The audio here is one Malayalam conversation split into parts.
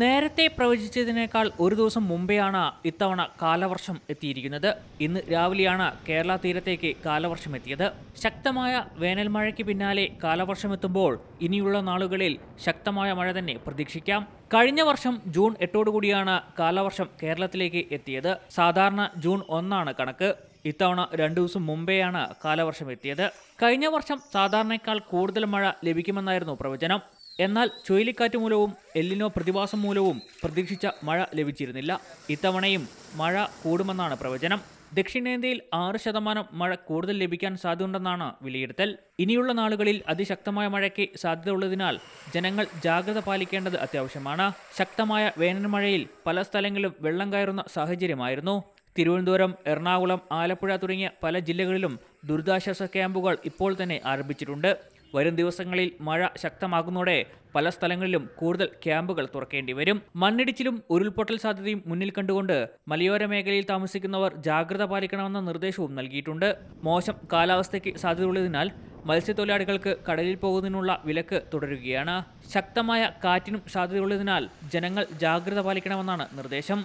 നേരത്തെ പ്രവചിച്ചതിനേക്കാൾ ഒരു ദിവസം മുമ്പെയാണ് ഇത്തവണ കാലവർഷം എത്തിയിരിക്കുന്നത്. ഇന്ന് രാവിലെയാണ് കേരള തീരത്തേക്ക് കാലവർഷം എത്തിയത്. ശക്തമായ വേനൽ മഴയ്ക്ക് പിന്നാലെ കാലവർഷം എത്തുമ്പോൾ ഇനിയുള്ള നാളുകളിൽ ശക്തമായ മഴ തന്നെ പ്രതീക്ഷിക്കാം. കഴിഞ്ഞ വർഷം ജൂൺ എട്ടോടുകൂടിയാണ് കാലവർഷം കേരളത്തിലേക്ക് എത്തിയത്. സാധാരണ ജൂൺ ഒന്നാണ് കണക്ക്. ഇത്തവണ രണ്ടു ദിവസം മുമ്പെയാണ് കാലവർഷം എത്തിയത്. കഴിഞ്ഞ വർഷം സാധാരണയേക്കാൾ കൂടുതൽ മഴ ലഭിക്കുമെന്നായിരുന്നു പ്രവചനം. എന്നാൽ ചുഴലിക്കാറ്റ് മൂലവും എല്ലിനോ പ്രതിഭാസം മൂലവും പ്രതീക്ഷിച്ച മഴ ലഭിച്ചിരുന്നില്ല. ഇത്തവണയും മഴ കൂടുമെന്നാണ് പ്രവചനം. ദക്ഷിണേന്ത്യയിൽ ആറ് ശതമാനം മഴ കൂടുതൽ ലഭിക്കാൻ സാധ്യതയുണ്ടെന്നാണ് വിലയിരുത്തൽ. ഇനിയുള്ള നാളുകളിൽ അതിശക്തമായ മഴയ്ക്ക് സാധ്യതയുള്ളതിനാൽ ജനങ്ങൾ ജാഗ്രത പാലിക്കേണ്ടത് അത്യാവശ്യമാണ്. ശക്തമായ വേനൽ മഴയിൽ പല സ്ഥലങ്ങളിലും വെള്ളം കയറുന്ന സാഹചര്യമായിരുന്നു. തിരുവനന്തപുരം എറണാകുളം ആലപ്പുഴ തുടങ്ങിയ പല ജില്ലകളിലും ദുരിതാശ്വാസ ക്യാമ്പുകൾ ഇപ്പോൾ തന്നെ ആരംഭിച്ചിട്ടുണ്ട്. വരും ദിവസങ്ങളിൽ മഴ ശക്തമാകുന്നതോടെ പല സ്ഥലങ്ങളിലും കൂടുതൽ ക്യാമ്പുകൾ തുറക്കേണ്ടി വരും. മണ്ണിടിച്ചിലും ഉരുൾപൊട്ടൽ സാധ്യതയും മുന്നിൽ കണ്ടുകൊണ്ട് മലയോര മേഖലയിൽ താമസിക്കുന്നവർ ജാഗ്രത പാലിക്കണമെന്ന നിർദ്ദേശവും നൽകിയിട്ടുണ്ട്. മോശം കാലാവസ്ഥയ്ക്ക് സാധ്യതയുള്ളതിനാൽ മത്സ്യത്തൊഴിലാളികൾക്ക് കടലിൽ പോകുന്നതിനുള്ള വിലക്ക് തുടരുകയാണ്. ശക്തമായ കാറ്റിനും സാധ്യതയുള്ളതിനാൽ ജനങ്ങൾ ജാഗ്രത പാലിക്കണമെന്നാണ് നിർദ്ദേശം.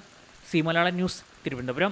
സി മലയാളം ന്യൂസ് തിരുവനന്തപുരം.